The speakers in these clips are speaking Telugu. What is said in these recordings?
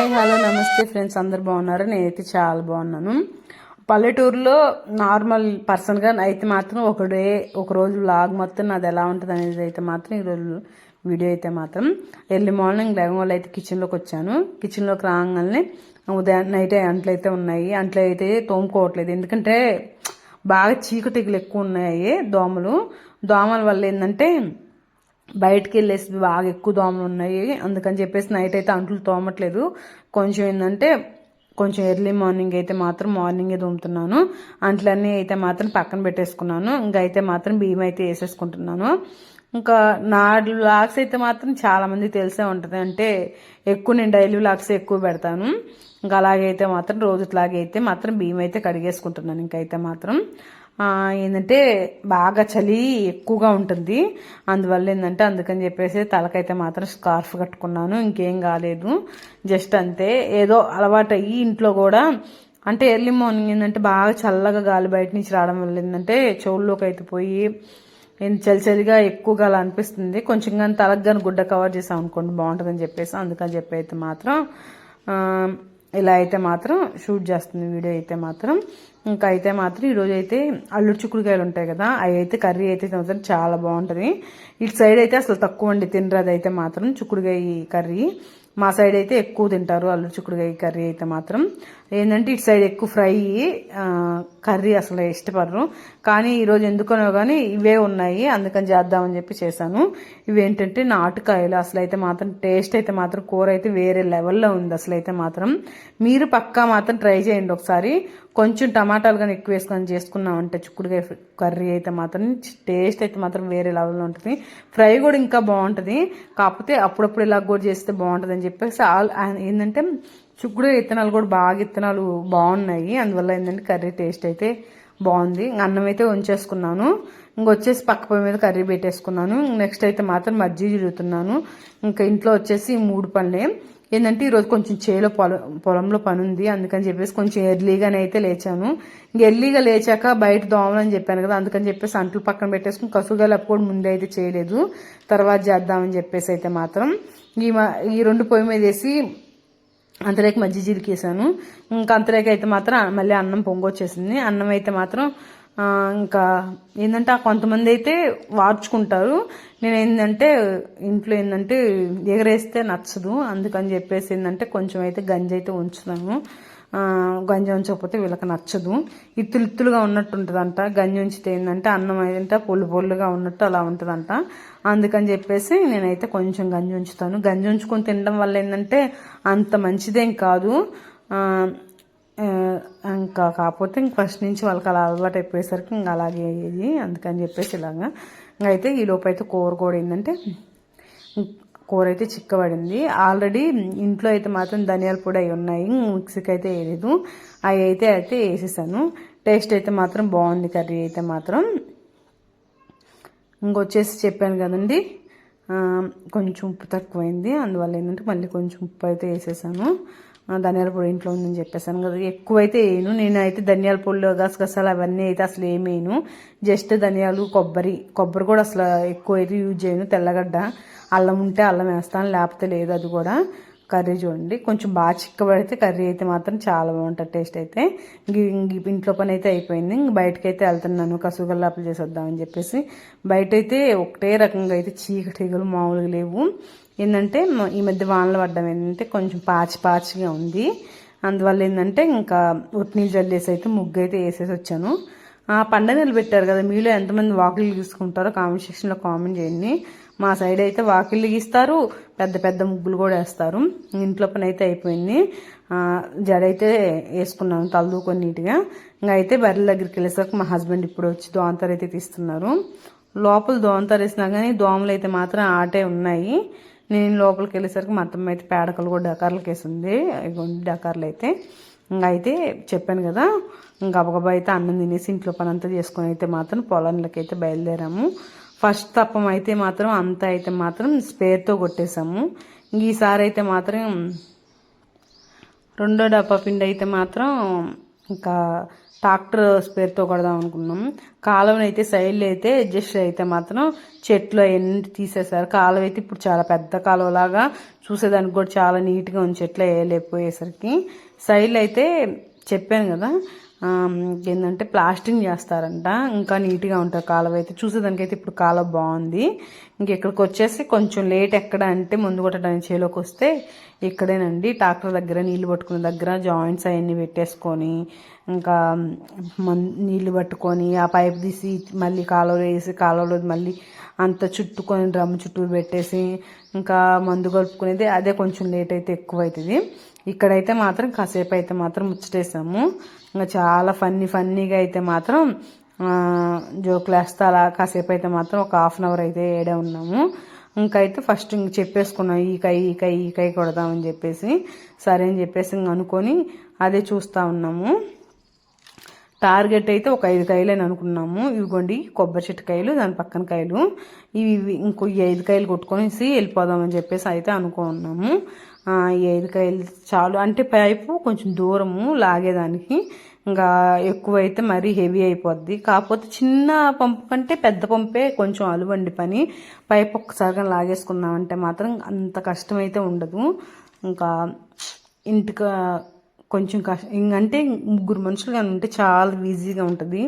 హాయ్ హలో నమస్తే ఫ్రెండ్స్ అందరు బాగున్నారు? నేనైతే చాలా బాగున్నాను. పల్లెటూరులో నార్మల్ పర్సన్గా అయితే మాత్రం ఒక డే ఒక రోజు లాగ్ మొత్తం నాది ఎలా ఉంటుంది అనేది అయితే మాత్రం ఈరోజు వీడియో అయితే మాత్రం ఎర్లీ మార్నింగ్ లెవెన్ వాళ్ళు అయితే కిచెన్లోకి వచ్చాను. కిచెన్లోకి రాగానే ఉదయం నైట్ అంట్లు అయితే ఉన్నాయి. అంట్లు అయితే తోముకోవట్లేదు. ఎందుకంటే బాగా చీకటిగులు ఎక్కువ ఉన్నాయి దోమలు. దోమల వల్ల ఏంటంటే బయటికి వెళ్ళేసి బాగా ఎక్కువ దోమలు ఉన్నాయి. అందుకని చెప్పేసి నైట్ అయితే అంట్లు తోమట్లేదు. కొంచెం ఏంటంటే కొంచెం ఎర్లీ మార్నింగ్ అయితే మాత్రం మార్నింగే తోముతున్నాను. అంట్లన్నీ అయితే మాత్రం పక్కన పెట్టేసుకున్నాను. ఇంకా అయితే మాత్రం బియ్యం అయితే వేసేసుకుంటున్నాను. ఇంకా నా వ్లాగ్స్ అయితే మాత్రం చాలా మంది తెలిసే ఉంటుంది. అంటే ఎక్కువ నేను డైలీ వ్లాగ్స్ ఎక్కువ పెడతాను. ఇంకా అలాగైతే మాత్రం రోజులాగే అయితే మాత్రం బియ్యం అయితే కడిగేసుకుంటున్నాను. ఇంకైతే మాత్రం ఏంటంటే బాగా చలి ఎక్కువగా ఉంటుంది. అందువల్ల ఏంటంటే అందుకని చెప్పేసి తలకైతే మాత్రం స్కార్ఫ్ కట్టుకున్నాను. ఇంకేం కాలేదు. జస్ట్ అంతే. ఏదో అలవాటు అయ్యి ఇంట్లో కూడా అంటే ఎర్లీ మార్నింగ్ ఏంటంటే బాగా చల్లగా గాలి బయట నుంచి రావడం వల్ల ఏంటంటే చెవుల్లోకి అయితే పోయి చలి చలిగా ఎక్కువగా అలా అనిపిస్తుంది. కొంచెం కానీ తలకు కానీ గుడ్డ కవర్ చేసాం అనుకోండి బాగుంటుందని చెప్పేసి అందుకని చెప్పి అయితే మాత్రం ఇలా అయితే మాత్రం షూట్ చేస్తుంది వీడియో అయితే మాత్రం. ఇంకా అయితే మాత్రం ఈరోజు అయితే అల్లుడు చిక్కుడుకాయలు ఉంటాయి కదా అవి అయితే కర్రీ అయితే మాత్రం చాలా బాగుంటుంది. ఇటు సైడ్ అయితే అసలు తక్కువ అండి తినరాదు అయితే మాత్రం చిక్కుడుకాయ కర్రీ. మా సైడ్ అయితే ఎక్కువ తింటారు అల్లుడు చిక్కుడుకాయ కర్రీ అయితే మాత్రం. ఏంటంటే ఇటు సైడ్ ఎక్కువ ఫ్రై కర్రీ అసలు ఇష్టపడరు. కానీ ఈరోజు ఎందుకనో కానీ ఇవే ఉన్నాయి అందుకని చేద్దామని చెప్పి చేశాను. ఇవేంటంటే నాటుకాయలు అసలు అయితే మాత్రం టేస్ట్ అయితే మాత్రం కూర అయితే వేరే లెవెల్లో ఉంది అసలు అయితే మాత్రం. మీరు పక్కా మాత్రం ట్రై చేయండి ఒకసారి. కొంచెం టమాటాలు కానీ ఎక్కువ వేసుకొని చేసుకున్నామంటే చిక్కుడుకాయ కర్రీ అయితే మాత్రం టేస్ట్ అయితే మాత్రం వేరే లెవెల్లో ఉంటుంది. ఫ్రై కూడా ఇంకా బాగుంటుంది. కాకపోతే అప్పుడప్పుడు ఇలా కూడా చేస్తే బాగుంటుంది అని చెప్పేసి ఆల్ ఏంటంటే చిక్కుడు విత్తనాలు కూడా బాగా విత్తనాలు బాగున్నాయి. అందువల్ల ఏంటంటే కర్రీ టేస్ట్ అయితే బాగుంది. ఇంక అన్నం అయితే ఉంచేసుకున్నాను. ఇంకొచ్చేసి పక్క పొయ్యి మీద కర్రీ పెట్టేసుకున్నాను. నెక్స్ట్ అయితే మాత్రం మజ్జిగ తిరుగుతున్నాను ఇంకా ఇంట్లో వచ్చేసి మూడు పనులే. ఏంటంటే ఈరోజు కొంచెం చేలో పొలం పొలంలో పని ఉంది అందుకని చెప్పేసి కొంచెం ఎర్లీగానే అయితే లేచాను. ఇంక ఎర్లీగా లేచాక బయట దోమలు అని చెప్పాను కదా అందుకని చెప్పేసి అంట్లు పక్కన పెట్టేసుకుని కసుగాలు కూడా ముందే అయితే చేయలేదు. తర్వాత చేద్దామని చెప్పేసి అయితే మాత్రం. ఈ ఈ రెండు పొయ్యి మీద వేసి అంతలేక మజ్జి జీరికేసాను ఇంకా అంతలేక అయితే మాత్రం మళ్ళీ అన్నం పొంగొచ్చేసింది. అన్నం అయితే మాత్రం ఇంకా ఏంటంటే ఆ కొంతమంది అయితే వార్చుకుంటారు. నేను ఏంటంటే ఇంట్లో ఏంటంటే ఎగరేస్తే నచ్చదు. అందుకని చెప్పేసి ఏంటంటే కొంచెం అయితే గంజి అయితే ఉంచుతాను. గంజి ఉంచకపోతే వీళ్ళకి నచ్చదు. ఇత్తులు ఇత్తులుగా ఉన్నట్టు ఉంటుందంట గంజి ఉంచితే ఏంటంటే అన్నం అయితే పొల్లు పొల్లుగా ఉన్నట్టు అలా ఉంటుందంట. అందుకని చెప్పేసి నేనైతే కొంచెం గంజి ఉంచుతాను. గంజి ఉంచుకొని తినడం వల్ల ఏంటంటే అంత మంచిదేం కాదు. ఇంకా కాకపోతే ఇంక ఫస్ట్ నుంచి వాళ్ళకి అలా అలవాటు అయిపోయేసరికి ఇంకా అలాగే అయ్యేది. అందుకని చెప్పేసి ఇలాగా. ఇంకా అయితే ఈ లోపు అయితే కూర కూడా ఏంటంటే కూర అయితే చిక్కబడింది. ఆల్రెడీ ఇంట్లో అయితే మాత్రం ధనియాల పొడి అవి ఉన్నాయి. మిక్సీకి అయితే వేయలేదు. అవి అయితే అయితే వేసేసాను. టేస్ట్ అయితే మాత్రం బాగుంది. కర్రీ అయితే మాత్రం. ఇంకొచ్చేసి చెప్పాను కదండి. కొంచెం ఉప్పు తక్కువైంది. అందువల్ల ఏంటంటే మళ్ళీ కొంచెం ఉప్పు అయితే వేసేసాను. ధనియాల పొడి ఇంట్లో ఉందని చెప్పేసాను కదా. ఎక్కువైతే వేయను. నేను అయితే ధనియాల పొడిలో గసగసాలు అవన్నీ అయితే అసలు ఏమి వేయను. జస్ట్ ధనియాలు కొబ్బరి. కొబ్బరి కూడా అసలు ఎక్కువ అయితే యూజ్ చేయను. తెల్లగడ్డ అల్లం ఉంటే అల్లం వేస్తాను. లేకపోతే లేదు అది కూడా. కర్రీ చూడండి. కొంచెం బాగా చిక్కబడితే కర్రీ అయితే మాత్రం చాలా బాగుంటుంది. టేస్ట్ అయితే ఇంక ఇంట్లో పని అయితే అయిపోయింది. ఇంక బయటకి అయితే వెళ్తున్నాను కసుగల్లాపలు చేసేద్దామని చెప్పేసి. బయట అయితే ఒకటే రకంగా అయితే చీకటిగలు మామూలుగా లేవు. ఏంటంటే ఈ మధ్య వానలు పడ్డం ఏంటంటే కొంచెం పాచి పాచిగా ఉంది. అందువల్ల ఏంటంటే ఇంకా ఉట్నీళ్ళు జల్లేసి అయితే ముగ్గు అయితే వేసేసి వచ్చాను. ఆ పండగలు పెట్టారు కదా మీలో ఎంతమంది వాకులు తీసుకుంటారో కామెంట్ సెక్షన్లో కామెంట్ చేయండి. మా సైడ్ అయితే వాకిళ్ళు గీస్తారు పెద్ద పెద్ద ముగ్గులు కూడా వేస్తారు. ఇంట్లో పని అయితే అయిపోయింది. జడైతే జడ అయితే వేసుకున్నాను తలదూకొని నీట్గా. ఇంకా అయితే బర్రెల దగ్గరికి వెళ్ళేసరికి మా హస్బెండ్ ఇప్పుడు వచ్చి దోంతర అయితే తీస్తున్నారు. లోపల దోంతర వేసినా కానీ దోమలు అయితే మాత్రం ఆటే ఉన్నాయి. నేను లోపలికి వెళ్ళేసరికి మా అత్తమ్మ అయితే పేడకలు కూడా డకార్లకి వేసింది. డకార్లు అయితే. ఇంకా అయితే చెప్పాను కదా ఇంకా గబగబా అయితే అన్నం తినేసి ఇంట్లో పని అంతా చేసుకొని అయితే మాత్రం పొలంలోకి అయితే బయలుదేరాము. ఫస్ట్ తప్పం అయితే మాత్రం అంతా అయితే మాత్రం స్పేర్తో కొట్టేశాము. ఈసారి అయితే మాత్రం రెండో డబ్బా పిండి అయితే మాత్రం ఇంకా ట్రాక్టర్ స్పేర్తో కొడదాం అనుకున్నాం కాలువను అయితే సైడ్లో అయితే అడ్జస్ట్ అయితే మాత్రం చెట్లు అవన్నీ తీసేశారు. కాలువ అయితే ఇప్పుడు చాలా పెద్ద కాలువలాగా చూసేదానికి కూడా చాలా నీట్గా ఉంది. చెట్లు వేయలేకపోయేసరికి సైడ్లో అయితే చెప్పాను కదా ఏంటంటే ప్లాస్టింగ్ చేస్తారంట ఇంకా నీట్గా ఉంటుంది కాలువ అయితే. చూసేదానికైతే ఇప్పుడు కాలువ బాగుంది. ఇంకెక్కడికి వచ్చేసి కొంచెం లేట్ ఎక్కడ అంటే ముందు కొట్టడానికి చేలోకి వస్తే ఇక్కడేనండి. ట్రాక్టర్ దగ్గర నీళ్ళు పట్టుకునే దగ్గర జాయింట్స్ అవన్నీ పెట్టేసుకొని ఇంకా మన్ నీళ్ళు పట్టుకొని ఆ పైప్ తీసి మళ్ళీ కాలువలో వేసి కాలువలో మళ్ళీ అంత చుట్టుకొని డ్రమ్ చుట్టూ పెట్టేసి ఇంకా మందు కలుపుకునేది అదే కొంచెం లేట్ అయితే ఎక్కువ అవుతుంది ఇక్కడైతే మాత్రం కాసేపు అయితే మాత్రం ముచ్చటేసాము. ఇంకా చాలా ఫన్నీ ఫన్నీగా అయితే మాత్రం జోకులు వేస్తా అలా కాసేపు అయితే మాత్రం ఒక హాఫ్ అన్ అవర్ అయితే ఏడే ఉన్నాము. ఇంకైతే ఫస్ట్ ఇంక చెప్పేసుకున్నాం ఈ కై ఈ కై ఈ కై కొడదామని చెప్పేసి. సరే అని చెప్పేసి ఇంక అనుకొని అదే చూస్తూ ఉన్నాము. టార్గెట్ అయితే ఒక ఐదు కాయలు అని అనుకున్నాము. ఇవిగోండి కొబ్బరి చెట్టు కాయలు దాని పక్కన కాయలు. ఇవి ఇంకో ఐదు కాయలు కొట్టుకొనేసి వెళ్ళిపోదామని చెప్పేసి అయితే అనుకున్నాము ఏరికాయలు చాలు. అంటే పైపు కొంచెం దూరము లాగేదానికి. ఇంకా ఎక్కువ అయితే మరీ హెవీ అయిపోద్ది. కాకపోతే చిన్న పంపు కంటే పెద్ద పంపే కొంచెం అలువండి పని. పైపు ఒక్కసారిగా లాగేసుకున్నామంటే మాత్రం అంత కష్టమైతే ఉండదు. ఇంకా ఇంటికి కొంచెం కష్ట ఇంకంటే ముగ్గురు మనుషులు కానీ ఉంటే చాలా ఈజీగా ఉంటుంది.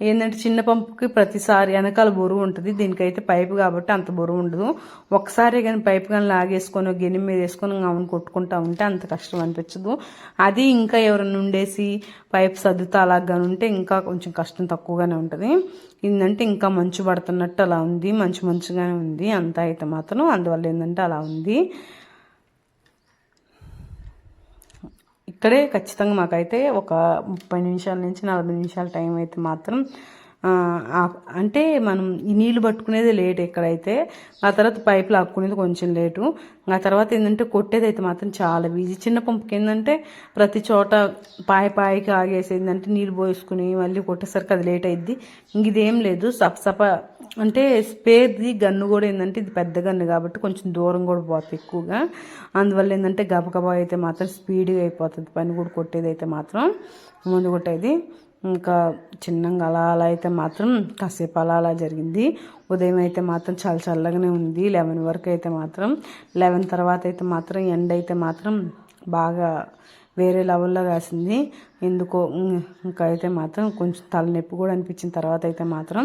ఏంటంటే చిన్న పంపుకి ప్రతిసారి వెనకాల బరువు ఉంటుంది. దీనికైతే పైపు కాబట్టి అంత బరువు ఉండదు. ఒకసారి కానీ పైపు కానీ లాగేసుకొని ఒక మీద వేసుకొని అవును కొట్టుకుంటా ఉంటే అంత కష్టం అనిపించదు. అది ఇంకా ఎవరైనా ఉండేసి పైపు సర్దుతా అలాగా ఉంటే ఇంకా కొంచెం కష్టం తక్కువగానే ఉంటుంది. ఏంటంటే ఇంకా మంచు పడుతున్నట్టు అలా ఉంది. మంచు మంచుగానే ఉంది. అంతా అయితే మాత్రం. అందువల్ల ఏంటంటే అలా ఉంది. ఇక్కడే ఖచ్చితంగా మాకైతే ఒక ముప్పై నిమిషాల నుంచి నలభై నిమిషాల టైం అయితే మాత్రం అంటే మనం ఈ నీళ్ళు పట్టుకునేది లేట్ ఎక్కడైతే ఆ తర్వాత పైపులు లాక్కునేది కొంచెం లేటు. ఆ తర్వాత ఏంటంటే కొట్టేది అయితే మాత్రం చాలా ఈజీ చిన్న పంపుకి ఏంటంటే ప్రతి చోట పాయ పాయకి ఆగేసి ఏంటంటే నీళ్ళు పోసుకుని మళ్ళీ కొట్టేసరికి అది లేట్ అయింది ఇంక ఇదేం లేదు. సపసప అంటే స్పేర్ది గన్ను కూడా ఏంటంటే ఇది పెద్ద గన్ను కాబట్టి కొంచెం దూరం కూడా పోతుంది ఎక్కువగా. అందువల్ల ఏంటంటే గబగబా అయితే మాత్రం స్పీడ్గా అయిపోతుంది. పని కూడా కొట్టేది అయితే మాత్రం ముందు కొట్టేది. ఇంకా చిన్నగా అలా అలా అయితే మాత్రం కాసేపు అలా అలా జరిగింది. ఉదయం అయితే మాత్రం చాలా చల్లగానే ఉంది. లెవెన్ వరకు అయితే మాత్రం లెవెన్ తర్వాత అయితే మాత్రం ఎండ అయితే మాత్రం బాగా వేరే లెవెల్లో కాసింది ఎందుకో ఇంకా అయితే మాత్రం కొంచెం తలనొప్పి కూడా అనిపించిన తర్వాత అయితే మాత్రం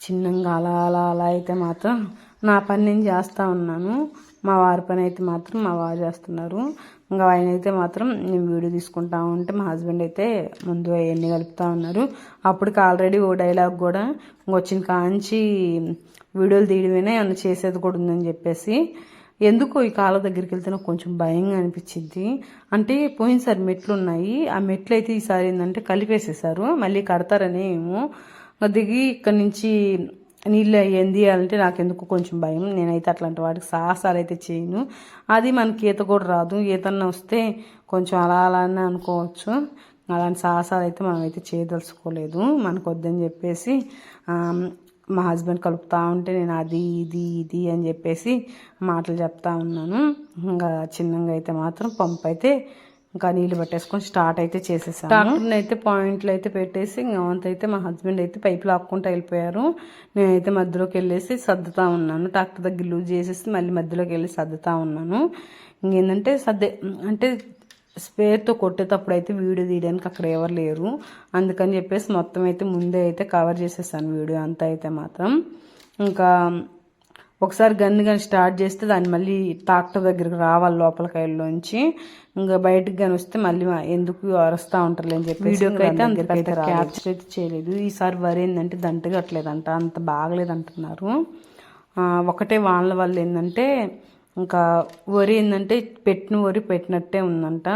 చిన్నగా అలా అలా అలా అయితే మాత్రం నా పని నేను చేస్తూ ఉన్నాను. మా వారి పని అయితే మాత్రం మా వారు చేస్తున్నారు. ఇంకా ఆయన అయితే మాత్రం నేను వీడియో తీసుకుంటా ఉంటే మా హస్బెండ్ అయితే ముందు అవన్నీ కలుపుతూ ఉన్నారు. అప్పటికి ఆల్రెడీ ఓ డైలాగ్ కూడా వచ్చిన కాంచి వీడియోలు తీయడమేనా ఏమన్నా చేసేది కూడా ఉందని చెప్పేసి ఎందుకో ఈ కాళ్ళ దగ్గరికి వెళ్తే నాకు కొంచెం భయంగా అనిపించింది. అంటే పోయినసారి మెట్లు ఉన్నాయి ఆ మెట్లు అయితే ఈసారి ఏంటంటే కలిపేసేసారు మళ్ళీ కడతారనే ఏమో దిగి ఇక్కడి నుంచి నీళ్ళు ఏంది అంటే నాకు ఎందుకు కొంచెం భయం. నేనైతే అట్లాంటి వాటికి సాహసాలు అయితే చేయను. అది మనకి ఈత కూడా రాదు. ఈతన్న వస్తే కొంచెం అలా అలా అని అనుకోవచ్చు. అలాంటి సాహసాలు అయితే మనం అయితే చేయదలుచుకోలేదు. మనకు వద్దని చెప్పేసి మా హస్బెండ్ కలుపుతూ ఉంటే నేను అది ఇది ఇది అని చెప్పేసి మాటలు చెప్తా ఉన్నాను. ఇంకా చిన్నగా అయితే మాత్రం పంప్ అయితే ఇంకా నీళ్ళు పట్టేసుకొని స్టార్ట్ అయితే చేసేసాను. డాక్టర్ని అయితే పాయింట్లు అయితే పెట్టేసి ఇంకా అయితే మా హస్బెండ్ అయితే పైపు లాక్కుంటూ వెళ్ళిపోయారు. నేనైతే మధ్యలోకి వెళ్ళేసి సర్దుతా ఉన్నాను. డాక్టర్ దగ్గర లూజ్ చేసేసి మళ్ళీ మధ్యలోకి వెళ్ళి సర్దుతా ఉన్నాను. ఇంకేంటంటే సర్దే అంటే స్పేర్తో కొట్టేటప్పుడు అయితే వీడియో తీయడానికి అక్కడ ఎవరు లేరు. అందుకని చెప్పేసి మొత్తం అయితే ముందే అయితే కవర్ చేసేసాను వీడియో అంతా అయితే మాత్రం. ఇంకా ఒకసారి గన్ను కానీ స్టార్ట్ చేస్తే దాన్ని మళ్ళీ ట్రాక్టర్ దగ్గరికి రావాలి లోపల కైల్లోంచి. ఇంకా బయటకు కానీ వస్తే మళ్ళీ ఎందుకు అరుస్తూ ఉంటారు అని చెప్పి వీడియోకి అయితే అంత పెద్ద క్యాప్చర్ అయితే చేయలేదు. ఈసారి వరి ఏంటంటే దంటగట్లేదంట అంత బాగలేదంటున్నారు. ఒకటే వాళ్ళ వల్ల ఏంటంటే ఇంకా వరి ఏంటంటే పెట్టిన వరి పెట్టినట్టే ఉందంట.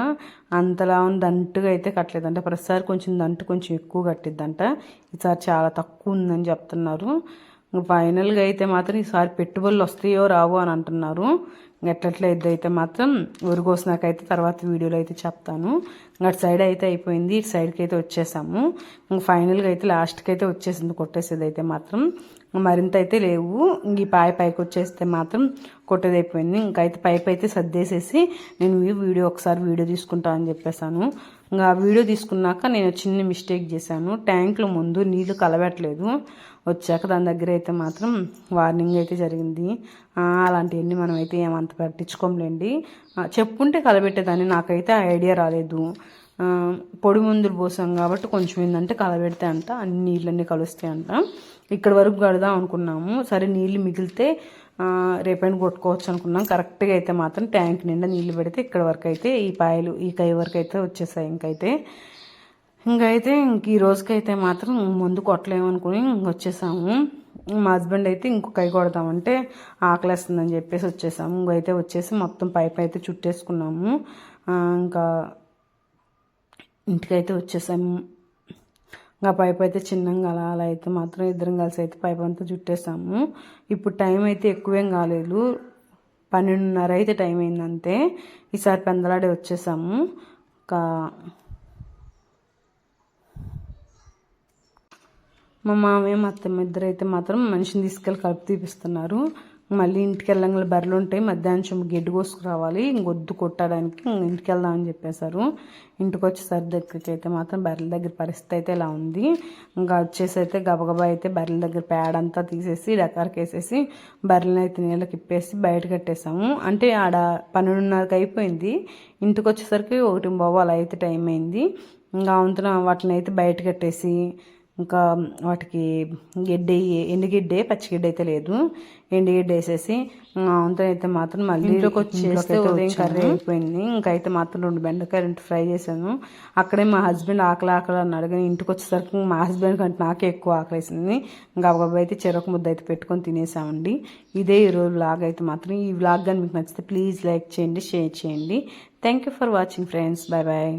అంతలా ఉంది దంటుగా అయితే కట్టలేదంట. ప్రతిసారి కొంచెం దంటు కొంచెం ఎక్కువ కట్టిద్దంట. ఈసారి చాలా తక్కువ ఉందని చెప్తున్నారు. ఫైనల్గా అయితే మాత్రం ఈసారి పెట్టుబడులు వస్తాయో రావు అని అంటున్నారు. ఎట్లట్లయితే అయితే మాత్రం ఉరిగోసినాకైతే తర్వాత వీడియోలో అయితే చెప్తాను. ఇంకా అటు సైడ్ అయితే అయిపోయింది ఇటు సైడ్కి అయితే వచ్చేసాము. ఇంక ఫైనల్గా అయితే లాస్ట్కి అయితే వచ్చేసింది కొట్టేసేది అయితే మాత్రం. మరింత అయితే లేవు. ఇంక ఈ పాయ పైకి వచ్చేస్తే మాత్రం కొట్టేదైపోయింది ఇంకైతే పైపు అయితే సర్దేసేసి నేను వీడియో ఒకసారి వీడియో తీసుకుంటా అని చెప్పేశాను. ఇంకా వీడియో తీసుకున్నాక నేను చిన్న మిస్టేక్ చేశాను. ట్యాంక్లో ముందు నీళ్ళు కలవట్లేదు. వచ్చాక దాని దగ్గర అయితే మాత్రం వార్నింగ్ అయితే జరిగింది. అలాంటివన్నీ మనం అయితే ఏమంత పట్టించుకోంలేండి. చెప్పుంటే కలబెట్టేదాన్ని నాకైతే ఆ ఐడియా రాలేదు. పొడి మందులు పోసాం కాబట్టి కొంచెం ఏంటంటే కలబెడితే అంట అన్ని నీళ్ళన్నీ కలుస్తాయి అంట. ఇక్కడ వరకు కడదాం అనుకున్నాము. సరే నీళ్ళు మిగిలితే రేపైనా కొట్టుకోవచ్చు అనుకున్నాం. కరెక్ట్గా అయితే మాత్రం ట్యాంక్ నిండా నీళ్ళు పెడితే ఇక్కడ వరకు అయితే ఈ పాయలు ఈ కై వరకు అయితే వచ్చేసాయి ఇంకైతే. ఇంకైతే ఇంక ఈ రోజుకైతే మాత్రం ముందు కొట్టలేమనుకుని వచ్చేసాము. మా హస్బెండ్ అయితే ఇంకో కై కొడదామంటే ఆకలేస్తుందని చెప్పేసి వచ్చేసాము. ఇంకైతే వచ్చేసి మొత్తం పైప్ అయితే చుట్టేసుకున్నాము. ఇంకా ఇంటికైతే వచ్చేసాము. ఇంకా పైప్ అయితే చిన్నంగా అలా అలా అయితే మాత్రం ఇద్దరం కలిసి అయితే పైప్ అంతా చుట్టేసాము. ఇప్పుడు టైం అయితే ఎక్కువేం కాలేదు. పన్నెండున్నర అయితే టైం అయిందంతే. ఈసారి పెందలాడే వచ్చేసాము. ఇంకా మా మామయ్య మా అత్తమ్మ ఇద్దరు అయితే మాత్రం మనిషిని తీసుకెళ్ళి కలుపు తీపిస్తున్నారు. మళ్ళీ ఇంటికి వెళ్ళంగా బర్రెలు ఉంటాయి. మధ్యాహ్నం గడ్డి కోసుకురావాలి. ఇంకొద్దు కొట్టడానికి ఇంటికి వెళ్దామని చెప్పేశారు. ఇంటికి వచ్చేసరి దగ్గరికి అయితే మాత్రం బర్రెల దగ్గర పరిస్థితి అయితే ఇలా ఉంది. ఇంకా వచ్చేసి అయితే గబగబా అయితే బర్రెల దగ్గర ప్యాడ్ అంతా తీసేసి డకార్కి వేసేసి బర్రెలను అయితే నీళ్ళకి ఇప్పేసి బయట కట్టేసాము అంటే ఆడ పన్నెండున్నరకు అయిపోయింది. ఇంటికి వచ్చేసరికి ఒకటి బాబు అలా అయితే టైం అయింది. ఇంకా వంతున వాటిని అయితే బయట కట్టేసి ఇంకా వాటికి గడ్డి ఎండుగడ్డే పచ్చిగడ్డి అయితే లేదు. ఎండుగడ్డ వేసేసి అంతా అయితే మాత్రం మళ్ళీ వచ్చేస్తే ఉదయం కర్రీ అయిపోయింది. ఇంకైతే మాత్రం రెండు బెండకాయలు రెండు ఫ్రై చేశాను. అక్కడే మా హస్బెండ్ ఆకలి ఆకలి అన్నాడు కానీ ఇంటికి వచ్చేసరికి మా హస్బెండ్ కంటే నాకే ఎక్కువ ఆకలి వేసింది. ఇంకా గబగబా అయితే చెరకు ముద్ద అయితే పెట్టుకొని తినేసామండి. ఇదే ఈరోజు వ్లాగ్ అయితే మాత్రం. ఈ వ్లాగ్ కానీ మీకు నచ్చితే ప్లీజ్ లైక్ చేయండి షేర్ చేయండి. Thank you for watching friends bye bye